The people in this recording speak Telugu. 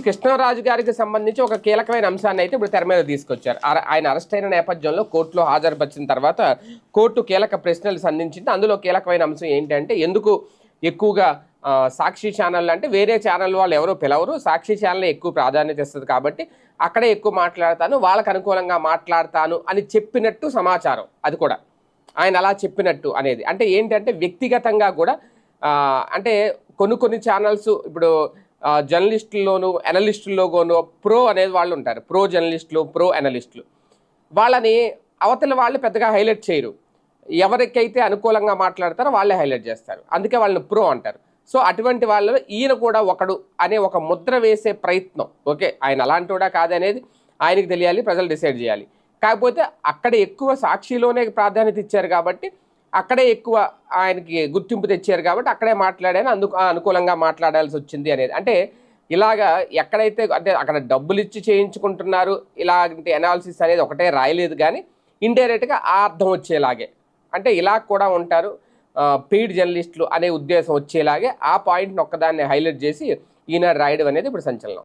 నుంచి కృష్ణరాజు గారికి సంబంధించి ఒక కీలకమైన అంశాన్ని అయితే ఇప్పుడు తెర మీద తీసుకొచ్చారు. ఆయన అరెస్ట్ అయిన నేపథ్యంలో కోర్టులో హాజరుపరిచిన తర్వాత కోర్టు కీలక ప్రశ్నలు సంధించింది. అందులో కీలకమైన అంశం ఏంటంటే ఎందుకు ఎక్కువగా సాక్షి ఛానల్ అంటే వేరే ఛానల్ వాళ్ళు ఎవరో పిలవరు. సాక్షి ఛానల్ ఎక్కువ ప్రాధాన్యత ఇస్తుంది కాబట్టి అక్కడే ఎక్కువ మాట్లాడతాను వాళ్ళకు అనుకూలంగా మాట్లాడతాను అని చెప్పినట్టు సమాచారం అది కూడా. ఆయన అలా చెప్పినట్టు అనేది. అంటే ఏంటంటే వ్యక్తిగతంగా కూడా అంటే కొన్ని కొన్ని ఛానల్స్ ఇప్పుడు జర్నలిస్టుల్లోనూ అనలిస్టుల్లోనూ ప్రో అనేది వాళ్ళు ఉంటారు. ప్రో జర్నలిస్టులు ప్రో అనలిస్టులు. వాళ్ళని అవతల వాళ్ళు పెద్దగా హైలైట్ చేయరు. ఎవరికైతే అనుకూలంగా మాట్లాడతారో వాళ్ళే హైలైట్ చేస్తారు. అందుకే వాళ్ళని ప్రో అంటారు. సో అటువంటి వాళ్ళలో ఈయన కూడా ఒకడు అనే ఒక ముద్ర వేసే ప్రయత్నం. ఓకే ఆయన అలాంటి కూడా కాదనేది ఆయనకి తెలియాలి ప్రజలు డిసైడ్ చేయాలి. కాకపోతే అక్కడ ఎక్కువ సాక్షిలోనే ప్రాధాన్యత ఇచ్చారు కాబట్టి అక్కడే ఎక్కువ ఆయనకి గుర్తింపు తెచ్చారు కాబట్టి అక్కడే మాట్లాడాను అందుకు అనుకూలంగా మాట్లాడాల్సి వచ్చింది అనేది. అంటే ఇలాగా ఎక్కడైతే అంటే అక్కడ డబ్బులు ఇచ్చి చేయించుకుంటున్నారు ఇలాంటి అనాలిసిస్ అనేది ఒకటే రాయలేదు కానీ ఇండైరెక్ట్గా ఆ అర్థం వచ్చేలాగే. అంటే ఇలా కూడా ఉంటారు పెయిడ్ జర్నలిస్టులు అనే ఉద్దేశం వచ్చేలాగే ఆ పాయింట్ని ఒక్కదాన్ని హైలైట్ చేసి ఈయన రాయడం అనేది ఇప్పుడు సంచలనం.